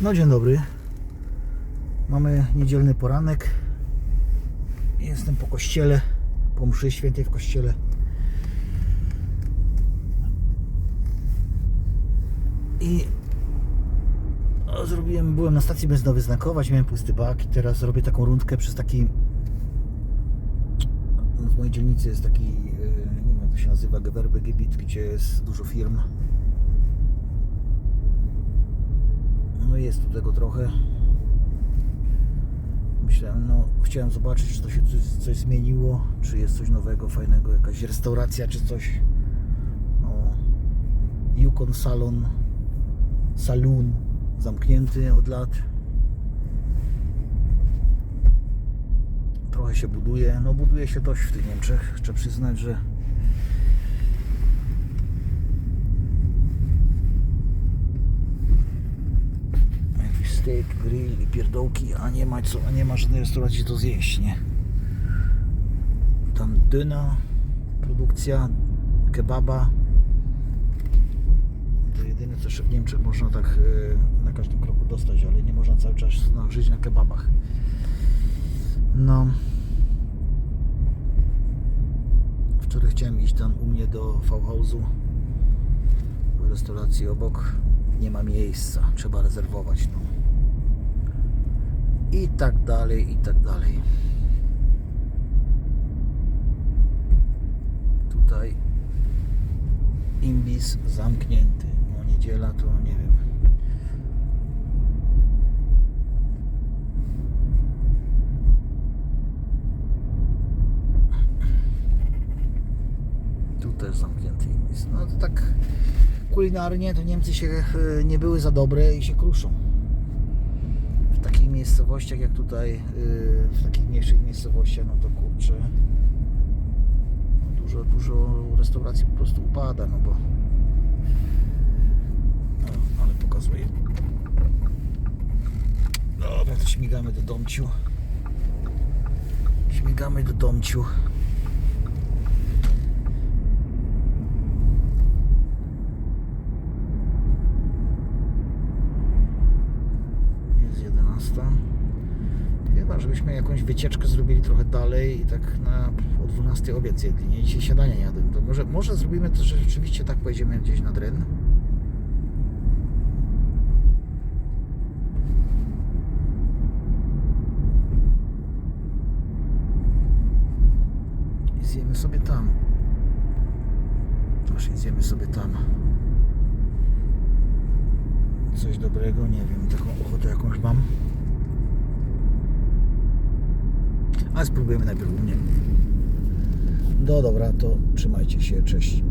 No dzień dobry. Mamy niedzielny poranek. Jestem po kościele, po mszy świętej w kościele. I zrobiłem, byłem na stacji benzynowej znakować, miałem pusty bak i teraz robię taką rundkę przez taki w mojej dzielnicy jest taki, e, nie wiem jak to się nazywa, Gewerbegebiet, gdzie jest dużo firm. Jest tu tego trochę. Myślałem, no chciałem zobaczyć, czy to się coś, coś zmieniło, czy jest coś nowego, fajnego, jakaś restauracja, czy coś. No, Yukon Salon, Saloon zamknięty od lat. Trochę się buduje, no buduje się dość w tych Niemczech. Trzeba przyznać, że steak, grill i pierdołki, a nie ma co, a nie ma żadnej restauracji to zjeść, nie? Tam dyna, produkcja, kebaba. To jedyne co jeszcze w Niemczech można tak e, na każdym kroku dostać, ale nie można cały czas żyć na kebabach. No. Wczoraj chciałem iść tam u mnie do V-House'u restauracji obok. Nie ma miejsca, trzeba rezerwować. No. I tak dalej, i tak dalej. Tutaj imbis zamknięty. No niedziela to nie wiem. Tu też zamknięty imbis. No to tak kulinarnie to Niemcy się e, nie były za dobre i się kruszą. Takich miejscowościach jak tutaj, e, w takich mniejszych miejscowościach, no to kurczę, dużo, dużo restauracji po prostu upada, no bo no, ale pokazuję. Dobra, to śmigamy do domciu. Śmigamy do domciu. Jest 11. Chyba, żebyśmy jakąś wycieczkę zrobili trochę dalej i tak na o 12 obiad zjedli. Nie, dzisiaj śniadania nie jadłem. To może, może zrobimy to, że rzeczywiście tak pojedziemy gdzieś nad Ren. I zjemy sobie tam. Właśnie zjemy sobie tam. Coś dobrego, nie wiem, taką ochotę jakąś mam. Ale spróbujemy najpierw u mnie. No dobra, to trzymajcie się, cześć.